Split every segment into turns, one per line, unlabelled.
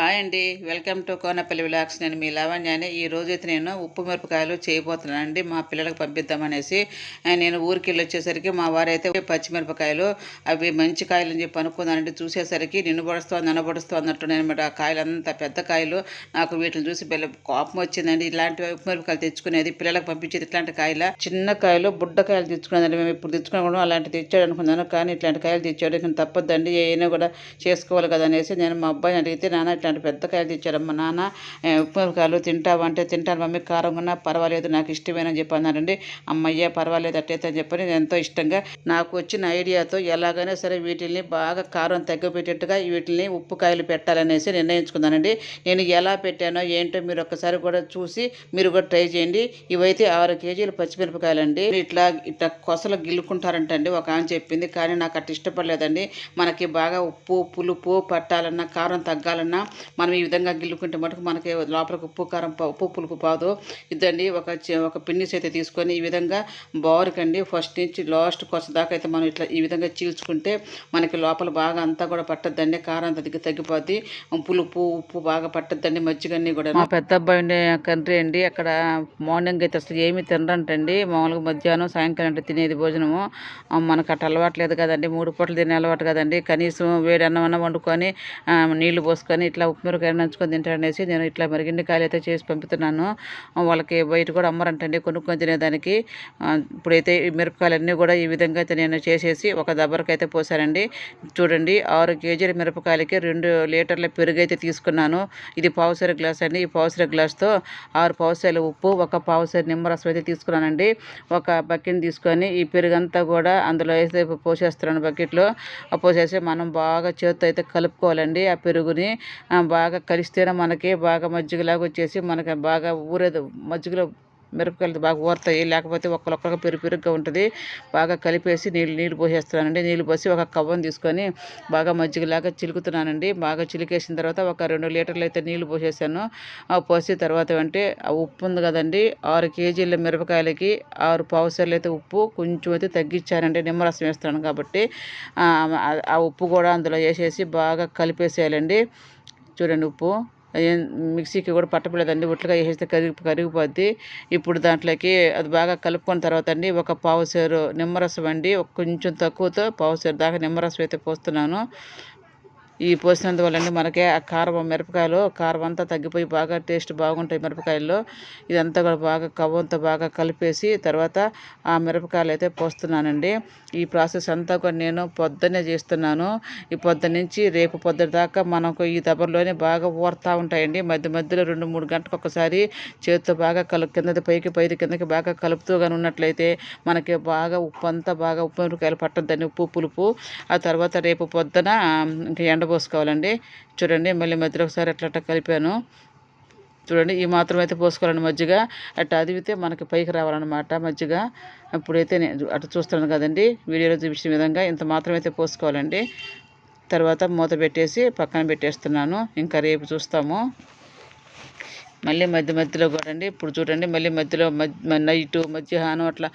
Hi అండి. Welcome to Konapalli విలాక్స్ నేను మీ లావణ్యాన్ని ఈ రోజు అయితే నేను ఉప్పు మిరపకాయలు చేయబోతున్నాను అండి. మా పిల్లలకు పంపిద్దామనేసి నేను ఊరికి వెళ్ళి వచ్చేసరికి మా వారైతే పచ్చిమిరపకాయలు అవి మంచి కాయలు అని చెప్పి అనుకున్నానండి చూసేసరికి నిన్ను పడుస్తుంది నన్ను అన్నట్టు అనమాట ఆ కాయలు అంత పెద్ద కాయలు. నాకు వీటిని చూసి పిల్ల కోపం వచ్చిందండి. ఇలాంటి ఉప్పు మిరపకాయలు తెచ్చుకునేది పిల్లలకు పంపించేది ఇట్లాంటి కాయల? చిన్న కాయలు బుడ్డ కాయలు తెచ్చుకునేదండి మేము ఇప్పుడు తెచ్చుకున్నా అలాంటి తెచ్చాడు అనుకున్నాను. కానీ ఇట్లాంటి కాయలు తెచ్చాడు. కానీ తప్పదండి. ఏమైనా కూడా చేసుకోవాలి కదా అనేసి నేను మా అబ్బాయిని అడిగితే నాన్న ఇట్లాంటి పెద్ద కాయలు తెచ్చారమ్మ మా నాన్న ఉప్పు తింటావా? అంటే తింటాను మమ్మీ కారం ఉన్నా పర్వాలేదు నాకు ఇష్టమేనని చెప్పి అన్నారండి. అమ్మయ్య పర్వాలేదు అట్టయితే అని చెప్పని నేను ఎంతో ఇష్టంగా నాకు వచ్చిన ఐడియాతో ఎలాగైనా సరే వీటిల్ని బాగా కారం తగ్గిపెట్టేట్టుగా వీటిని ఉప్పు కాయలు పెట్టాలనేసి నిర్ణయించుకున్నానండి. నేను ఎలా పెట్టానో ఏంటో మీరు ఒక్కసారి కూడా చూసి మీరు కూడా ట్రై చేయండి. ఇవైతే ఆరు కేజీలు పచ్చిమిరపకాయలండి. ఇట్లా ఇట్లా కొసలు గిల్లుకుంటారంటండి ఒక ఆమె చెప్పింది. కానీ నాకు అట్లా ఇష్టపడలేదండి. మనకి బాగా ఉప్పు పులుపు పట్టాలన్నా కారం తగ్గాలన్నా మనం ఈ విధంగా గిల్లుకుంటే మటుకు మనకి లోపలికి ఉప్పు కారం ఉప్పు పులుపు పాదు. ఇదండి ఒక ఒక పిన్నిస్ అయితే తీసుకొని ఈ విధంగా బోరుకండి. ఫస్ట్ నుంచి లాస్ట్ కొంచెం దాకా అయితే మనం ఇట్లా ఈ విధంగా చీల్చుకుంటే మనకి లోపల బాగా అంతా కూడా పట్టద్దండి. కారం అంత దగ్గర తగ్గిపోద్ది. పులుపు ఉప్పు బాగా పట్టద్దండి. మజ్జిగన్నీ కూడా మా పెద్ద అబ్బాయి ఉండే కంట్రీ అండి. అక్కడ మార్నింగ్ అయితే అసలు ఏమీ తినరంటండి. మామూలుగా మధ్యాహ్నం సాయంకాలం అంటే తినేది భోజనము. మనకు అట్లా అలవాట్లేదు కదండి. మూడు పూటలు తినే అలవాటు కదండి. కనీసం వేడి అన్నం అన్న వండుకొని నీళ్ళు పోసుకొని ఇట్లా ఉప్పు మిరపకాయ నంచుకొని తింటారనేసి నేను ఇట్లా మరిగిండికాయలు అయితే చేసి పంపుతున్నాను. వాళ్ళకి బయట కూడా అమ్మరంటండి కొనుక్కొని తినేదానికి. ఇప్పుడైతే ఈ మిరపకాయలన్నీ కూడా ఈ విధంగా అయితే నేను చేసేసి ఒక దబ్బరకు అయితే పోసానండి. చూడండి ఆరు కేజీల మిరపకాయలకి రెండు లీటర్ల పెరుగు అయితే తీసుకున్నాను. ఇది పావుసరి గ్లాస్ అండి. ఈ పావుసరి గ్లాస్తో ఆరు పావుసాలు ఉప్పు ఒక పావుసరి నిమ్మరసం అయితే తీసుకున్నానండి. ఒక బకెట్ తీసుకొని ఈ పెరుగంతా కూడా అందులో అయితే పోసేస్తున్నాను బకెట్లో. ఆ పోసేసి మనం బాగా చేతితో అయితే కలుపుకోవాలండి ఆ పెరుగుని. బాగా కలిస్తేనే మనకి బాగా మజ్జిగలాగా వచ్చేసి మనకి బాగా ఊరేది మజ్జిగలో మిరపకాయలు బాగా ఊరుతాయి. లేకపోతే ఒక్కరొక్కగా పెరుగు పెరుగుగా ఉంటుంది. బాగా కలిపేసి నీళ్ళు నీళ్ళు పోసేస్తున్నానండి. నీళ్ళు పోసి ఒక కవ్వం తీసుకొని బాగా మజ్జిగలాగా చిలుకుతున్నానండి. బాగా చిలికేసిన తర్వాత ఒక రెండు లీటర్లు అయితే నీళ్ళు పోసేసాను. పోసిన తర్వాత అంటే ఆ ఉప్పు ఉంది కదండి. ఆరు కేజీల మిరపకాయలకి ఆరు పావుసార్లు అయితే ఉప్పు కొంచెం అయితే తగ్గించానండి. నిమ్మరసం వేస్తున్నాను కాబట్టి ఆ ఉప్పు కూడా అందులో వేసేసి బాగా కలిపేసేయాలండి. చూడండి ఉప్పు. మిక్సీకి కూడా పట్టపలేదండి ఉట్లుగా వేసేస్తే కరిగి కరిగిపోద్ది. ఇప్పుడు దాంట్లోకి అది బాగా కలుపుకున్న తర్వాత అండి ఒక పావు సేరు నిమ్మరసం అండి. కొంచెం తక్కువతో పావు సేరు దాకా నిమ్మరసం అయితే పోస్తున్నాను. ఈ పోసినందువల్ల అండి మనకి ఆ కారం మిరపకాయలు కారం అంతా తగ్గిపోయి బాగా టేస్ట్ బాగుంటాయి మిరపకాయల్లో. ఇదంతా కూడా బాగా కవ్వంతో బాగా కలిపేసి తర్వాత ఆ మిరపకాయలు అయితే పోస్తున్నానండి. ఈ ప్రాసెస్ అంతా కూడా నేను పొద్దున్నే చేస్తున్నాను. ఈ పొద్దున్న నుంచి రేపు పొద్దున దాకా మనకు ఈ దెబ్బల్లోనే బాగా ఊరుతూ ఉంటాయండి. మధ్య మధ్యలో రెండు మూడు గంటలకు ఒకసారి చేతితో బాగా కలు కిందది పైకి పైది కిందకి బాగా కలుపుతూ కానీ ఉన్నట్లయితే మనకి బాగా ఉప్పు అంతా బాగా ఉప్పు మిరపకాయలు పట్టద్దండి. ఉప్పు పులుపు. ఆ తర్వాత రేపు పొద్దున ఇంకా పోసుకోవాలండి. చూడండి మళ్ళీ మధ్యలో ఒకసారి అట్లా అట్లా కలిపాను. చూడండి ఈ మాత్రం అయితే పోసుకోవాలండి మజ్జిగ. అట్లా అదివితే మనకి పైకి రావాలన్నమాట మజ్జిగ. అప్పుడైతే నేను అటు చూస్తున్నాను కదండి వీడియోలో చూపించిన విధంగా ఇంత మాత్రం అయితే పోసుకోవాలండి. తర్వాత మూత పెట్టేసి పక్కన పెట్టేస్తున్నాను. ఇంకా రేపు చూస్తాము. మళ్ళీ మధ్య మధ్యలో కూడా అండి ఇప్పుడు చూడండి మళ్ళీ మధ్యలో మధ్య నైటు మధ్యాహ్నం అట్లా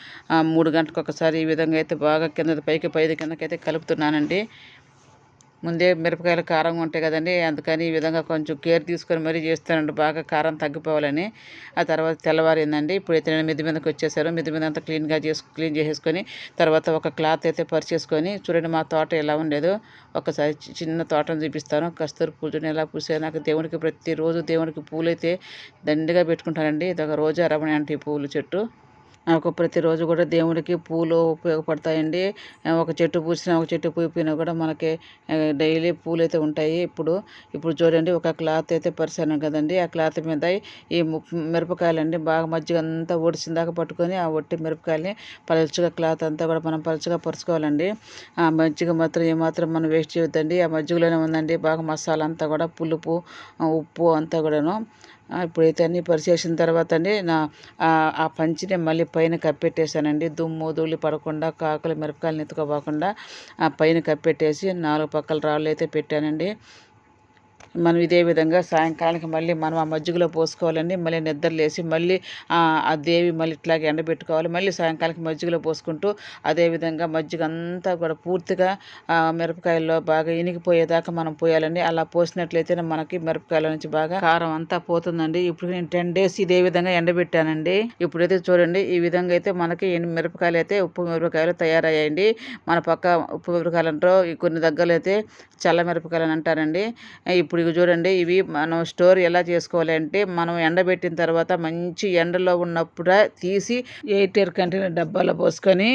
మూడు గంటలకు ఒకసారి ఈ విధంగా అయితే బాగా కింద పైకి పైది కిందకైతే కలుపుతున్నానండి. ముందే మిరపకాయలు కారంగా ఉంటాయి కదండి. అందుకని ఈ విధంగా కొంచెం కేర్ తీసుకొని మరీ చేస్తానండి. బాగా కారం తగ్గిపోవాలని. ఆ తర్వాత తెల్లవారిందండి ఇప్పుడైతే నేను మిద్ది మీదకి వచ్చేసారు మిద్ది మీద అంతా క్లీన్గా చేసు క్లీన్ చేసేసుకొని తర్వాత ఒక క్లాత్ అయితే పరిచేసుకొని చూడండి మా తోట ఎలా ఉండేదో. ఒకసారి చిన్న తోటను చూపిస్తాను. కస్తూరి పూజని ఎలా పూసే నాకు దేవునికి ప్రతిరోజు దేవునికి పూలు అయితే దండిగా పెట్టుకుంటానండి. ఇది ఒక రోజా రమణి అంటే ఈ పూల చెట్టు. నాకు ప్రతిరోజు కూడా దేవుడికి పూలు ఉపయోగపడతాయండి. ఒక చెట్టు పూసినా ఒక చెట్టు పూయిపోయినా కూడా మనకి డైలీ పూలు అయితే ఉంటాయి. ఇప్పుడు ఇప్పుడు చూడండి ఒక క్లాత్ అయితే పరిచాను కదండి. ఆ క్లాత్ మీద ఈ మిరపకాయలండి బాగా మజ్జిగ అంతా ఒడిసిన దాకా పట్టుకొని ఆ ఒట్టి మిరపకాయలని పలుచగా క్లాత్ అంతా కూడా మనం పలుచగా పరుచుకోవాలండి. ఆ మజ్జిగ మాత్రం ఏమాత్రం మనం వేస్ట్ చేయొద్దండి. ఆ మజ్జిగలోనే ఉందండి. బాగా మసాలా అంతా కూడా పులుపు ఉప్పు అంతా కూడాను. ఇప్పుడైతే అన్నీ పరిచేసిన తర్వాత అండి నా ఆ పంచిని మళ్ళీ పైన కప్పెట్టేశానండి. దుమ్ము ధూళి పడకుండా కాకులు మిరపకాయలు ఎత్తుకోపోకుండా ఆ పైన కప్పెట్టేసి నాలుగు పక్కల రాళ్ళు అయితే పెట్టానండి. మనం ఇదే విధంగా సాయంకాలానికి మళ్ళీ మనం ఆ మజ్జిగలో పోసుకోవాలండి. మళ్ళీ నిద్రలేసి మళ్ళీ ఆ దేవి మళ్ళీ ఇట్లాగే ఎండబెట్టుకోవాలి. మళ్ళీ సాయంకాలానికి మజ్జిగలో పోసుకుంటూ అదే విధంగా మజ్జిగ అంతా కూడా పూర్తిగా మిరపకాయల్లో బాగా ఇనిగిపోయేదాకా మనం పోయాలండి. అలా పోసినట్లయితే మనకి మిరపకాయల నుంచి బాగా కారం అంతా పోతుందండి. ఇప్పుడు నేను టెన్ డేస్ ఇదే విధంగా ఎండబెట్టానండి. ఇప్పుడైతే చూడండి ఈ విధంగా అయితే మనకి ఎన్ని మిరపకాయలు అయితే ఉప్పు మిరపకాయలు తయారయ్యాయండి. మన పక్క ఉప్పు మిరపకాయలు అంటారు కొన్ని దగ్గరలో అయితే చల్ల మిరపకాయలు అని అంటారండి. ఇప్పుడు ఇవి చూడండి ఇవి మనం స్టోర్ ఎలా చేసుకోవాలి అంటే మనం ఎండబెట్టిన తర్వాత మంచి ఎండలో ఉన్నప్పుడే తీసి ఎయిర్ కంటైనర్ డబ్బాలో పోసుకొని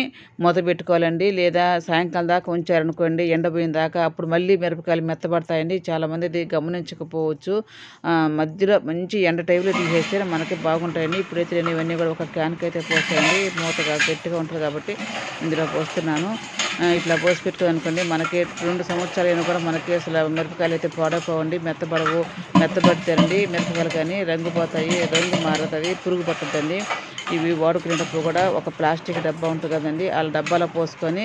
మూత పెట్టుకోవాలండి. లేదా సాయంకాలం దాకా ఉంచారనుకోండి ఎండపోయిన దాకా అప్పుడు మళ్ళీ మిరపకాయలు మెత్తబడతాయండి. చాలామంది ఇది గమనించకపోవచ్చు. మధ్యలో మంచి ఎండ టైంలో తీసేస్తే మనకి బాగుంటాయండి. ఇప్పుడైతే నేను ఇవన్నీ కూడా ఒక క్యాన్కి అయితే పోస్తాయండి మూతగా గట్టిగా ఉంటుంది కాబట్టి ఇందులో పోస్తున్నాను. ఇట్లా పోసి పెట్టుకోనుకోండి మనకి రెండు సంవత్సరాలు అయినా కూడా మనకి అసలు మిరపకాయలు అయితే పాడైపోవండి మెత్తబడవు మెత్తబడతాయండి మిరపకాయలు కానీ రంగు పోతాయి రంగు మారుతుంది పురుగు పట్టుతుంది ఇవి వాడుకునేటప్పుడు కూడా ఒక ప్లాస్టిక్ డబ్బా ఉంటుంది కదండి ఆ డబ్బాలో పోసుకొని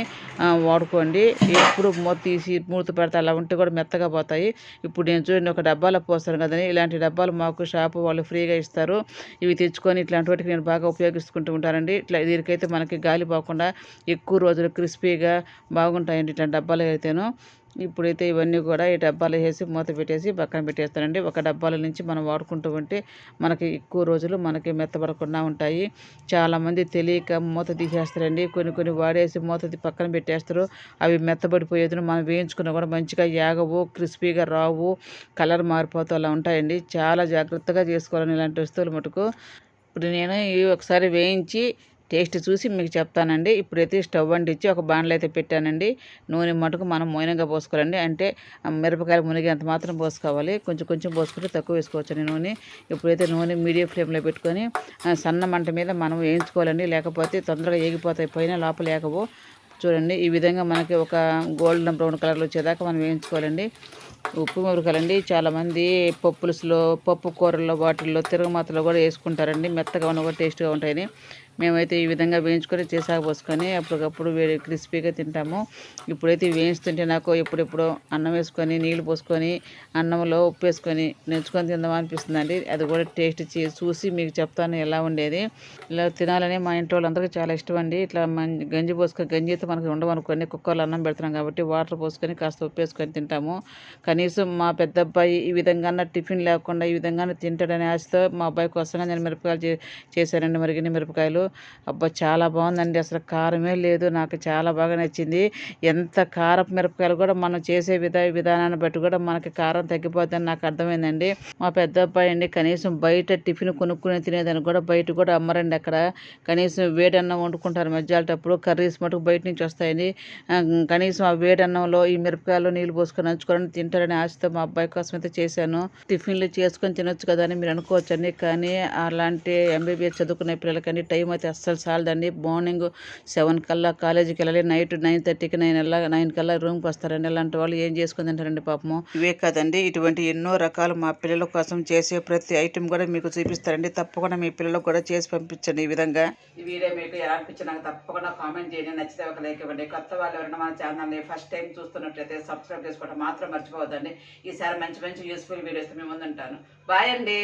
వాడుకోండి. ఎప్పుడు మూత తీసి మూత పెడితే అలా ఉంటే కూడా మెత్తగా పోతాయి. ఇప్పుడు నేను చూడండి ఒక డబ్బాలో పోస్తాను కదండి ఇలాంటి డబ్బాలు మాకు షాపు వాళ్ళు ఫ్రీగా ఇస్తారు. ఇవి తెచ్చుకొని ఇట్లాంటి వాటికి నేను బాగా ఉపయోగిస్తుంటూ ఉంటానండి. ఇట్లా దీనికైతే మనకి గాలి పోకుండా ఎక్కువ రోజులు క్రిస్పీగా బాగుంటాయండి ఇట్లాంటి డబ్బాలు అయితేను. ఇప్పుడైతే ఇవన్నీ కూడా ఈ డబ్బాలో వేసి మూత పెట్టేసి పక్కన పెట్టేస్తానండి. ఒక డబ్బాల నుంచి మనం వాడుకుంటూ ఉంటే మనకి ఎక్కువ రోజులు మనకి మెత్తబడకుండా ఉంటాయి. చాలామంది తెలియక మూత తీసేస్తారండి. కొన్ని కొన్ని వాడేసి మూత పక్కన పెట్టేస్తారు. అవి మెత్తబడిపోయేది మనం వేయించుకున్నా కూడా మంచిగా యాగవు క్రిస్పీగా రావు కలర్ మారిపోతూ అలా ఉంటాయండి. చాలా జాగ్రత్తగా చేసుకోవాలని ఇలాంటి వస్తువులు మటుకు. ఇప్పుడు నేను ఇవి ఒకసారి వేయించి టేస్ట్ చూసి మీకు చెప్తానండి. ఇప్పుడైతే స్టవ్ అంటించి ఒక బాండ్లో అయితే పెట్టానండి. నూనె మటుకు మనం మోయినంగా పోసుకోవాలండి. అంటే మిరపకాయలు మునిగేంత మాత్రం పోసుకోవాలి. కొంచెం కొంచెం పోసుకుంటే తక్కువ వేసుకోవచ్చండి నూనె. ఇప్పుడైతే నూనె మీడియం ఫ్లేమ్లో పెట్టుకొని సన్న మంట మీద మనం వేయించుకోవాలండి. లేకపోతే తొందరగా ఏగిపోతాయి. పైన లోపల ఏగవు. చూడండి ఈ విధంగా మనకి ఒక గోల్డెన్ బ్రౌన్ కలర్లో వచ్చేదాకా మనం వేయించుకోవాలండి. ఉప్పు మిరపకాయలండి చాలామంది పప్పులుసులో పప్పు కూరల్లో వాటిల్లో తిరగమాతలో కూడా వేసుకుంటారండి. మెత్తగా ఉన్న కూడా టేస్ట్గా ఉంటాయని. మేమైతే ఈ విధంగా వేయించుకొని చేసాక పోసుకొని అప్పటికప్పుడు వేడి క్రిస్పీగా తింటాము. ఇప్పుడైతే వేయించుతుంటే నాకు ఎప్పుడెప్పుడో అన్నం వేసుకొని నీళ్ళు పోసుకొని అన్నంలో ఉప్పు వేసుకొని నెంచుకొని తిందామా అనిపిస్తుందండి. అది కూడా టేస్ట్ చూసి మీకు చెప్తాను ఎలా ఉండేది. ఇలా తినాలని మా ఇంట్లో వాళ్ళందరికీ చాలా ఇష్టం అండి. ఇట్లా గంజి పోసుకొని గంజి అయితే మనకు ఉండమనుకోండి కుక్కర్లో అన్నం పెడుతున్నాం కాబట్టి వాటర్ పోసుకొని కాస్త ఉప్పు వేసుకొని తింటాము. కనీసం మా పెద్ద అబ్బాయి ఈ విధంగా టిఫిన్ లేకుండా ఈ విధంగా తింటాడనే ఆశతో మా అబ్బాయి కోసంగా నేను మిరపకాయలు చేశానండి మరిగిన మిరపకాయలు. అబ్బా చాలా బాగుందండి. అసలు కారమే లేదు. నాకు చాలా బాగా నచ్చింది. ఎంత కారపు మిరపకాయలు కూడా మనం చేసే విధా విధానాన్ని బట్టి కూడా మనకి కారం తగ్గిపోతుందని నాకు అర్థమైందండి. మా పెద్ద అబ్బాయి అండి కనీసం బయట టిఫిన్ కొనుక్కుని తినేదానికి కూడా బయట కూడా అమ్మరండి అక్కడ. కనీసం వేడన్నం వండుకుంటారు మధ్యాహ్నటప్పుడు. కర్రీస్ మటుకు బయట నుంచి వస్తాయండి. కనీసం ఆ వేడన్నంలో ఈ మిరపకాయలు నీళ్ళు పోసుకొని నంచుకొని తింటారని ఆశతో మా అబ్బాయి కోసం అయితే చేశాను. టిఫిన్లు చేసుకొని తినొచ్చు కదా అని మీరు అనుకోవచ్చండి. కానీ అలాంటి ఎంబీబీఎస్ చదువుకునే పిల్లలకండి టైం అయితే అస్సలు చాలదండి. మార్నింగ్ సెవెన్ కల్లా కాలేజీకి వెళ్ళాలి నైట్ నైన్ థర్టీకి నైన్ వెళ్ళా నైన్ కల్లా రూమ్కి వస్తారండి. అలాంటి వాళ్ళు ఏం చేసుకొని తింటారండి పాపము? ఇవే కాదండి ఇటువంటి ఎన్నో రకాలు మా పిల్లల కోసం చేసే ప్రతి ఐటెం కూడా మీకు చూపిస్తారండి. తప్పకుండా మీ పిల్లలకు కూడా చేసి పంపించండి ఈ విధంగా. ఈ వీడియో మీకు ఎలా అనిపించింది నాకు తప్పకుండా కామెంట్ చేయండి. నచ్చితే ఒక లైక్ ఇవ్వండి. కొత్త వాళ్ళు ఎవరైనా మన ఛానల్ని ఫస్ట్ టైం చూస్తున్నట్లయితే సబ్స్క్రైబ్ చేసుకోవడం మాత్రం మర్చిపోవద్దండి. ఈసారి మంచి మంచి యూస్ఫుల్ వీడియోస్ మేము ముందుంటాను. బాయ్ అండి.